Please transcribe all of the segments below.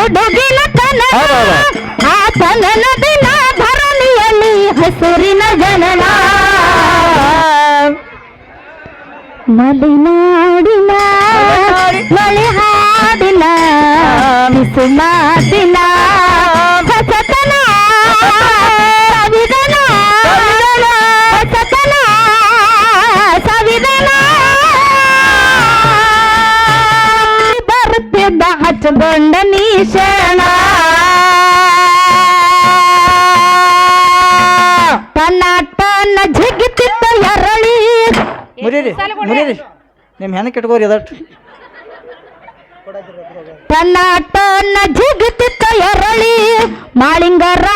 ಹುಡುಗಿನ ಕನವ ಆ ಪಂಗನ ದಿನ ಭರಣಿಯಲ್ಲಿ ಹಸುರಿನ ಜನನ. ಮಲಿನಾಡಿನ ಮಳಿ ಹಾಡಿನ ಬಿಸು ಮಾತಿನ ಕೃಷ್ಣ ತನ್ನ ತನ್ನ ಜಿಗಿತಿತ್ತ ಎರಳಿ. ಮುರೀರಿ ಮುರೀರಿ. ನಿಮ್ಮ ಹೆಣ ಕೆಟ್ಕೋರಿ ಅದಟ್ಟು ತನ್ನ ತನ್ನ ಜಿಗಿತಿತ್ತ ಎರಳಿ. ಮಾಳಿಂಗರ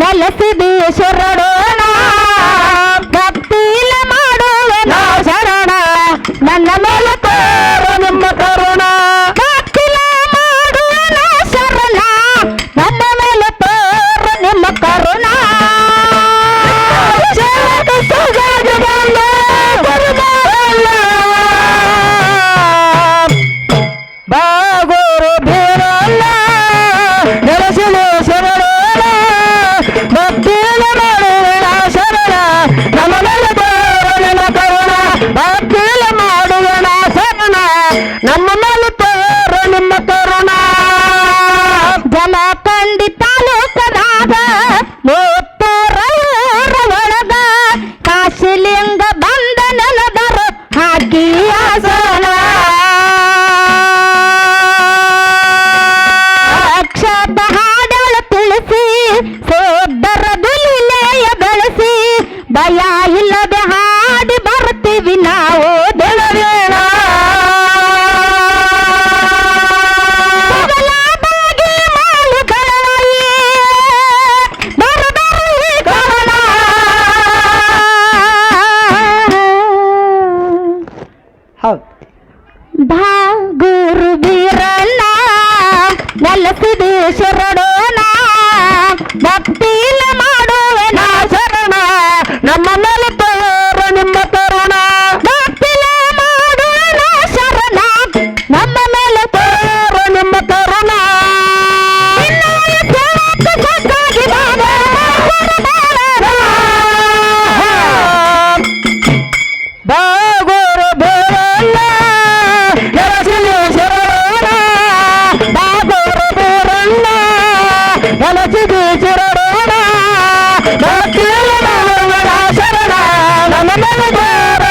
నెలసి దీశ్వరుడు ಹೌದು. ಬಾ ಗುರು ಬೀರಣ್ಣ ನೆಲಸಿದೆ ಭಕ್ತಿ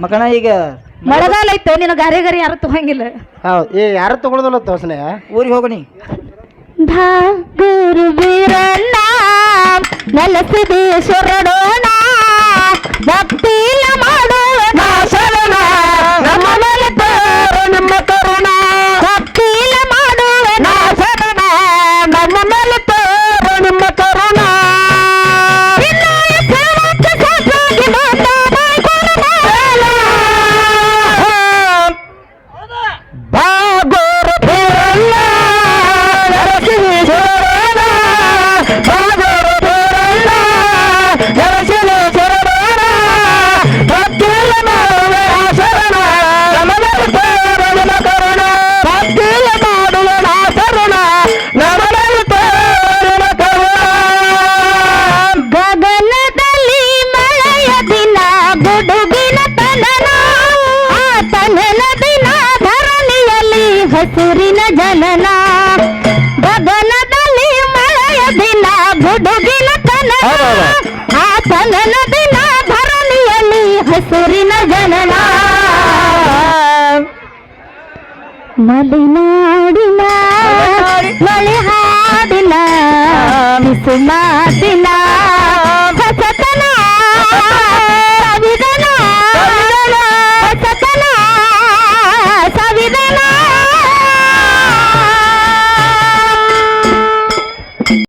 ಮಕಣ ಈಗ ಮಳೆಗಾಲ ಐತೆ ನಿನ್ನ ಗಾರೆ ಗಾರಿ ಯಾರು ತಗೊಂಗಿಲ್ಲ. ಹೌದು ಏ ಯಾರು ತಗೊಳ್ದಲ್ಲ ತೋಸನೆ ಊರಿಗೆ ಹೋಗಣಿ ಧಾ ಗುರು ಬೀರಣ್ಣ ನಲಸಿದೇಶ್ವರಡೋಣ ಹಸುರಿನ ಜನನ ಗಗನದಲ್ಲಿ ಮಳೆಯ ದಿನ ಗುಡುಗಿನ ಕನನ ಹೌದೌದು. ಆ ಕನನ ದಿನ ಧರಣಿಯಲ್ಲಿ ಹಸುರಿನ ಜನನ ಮಲೆನಾಡಿನ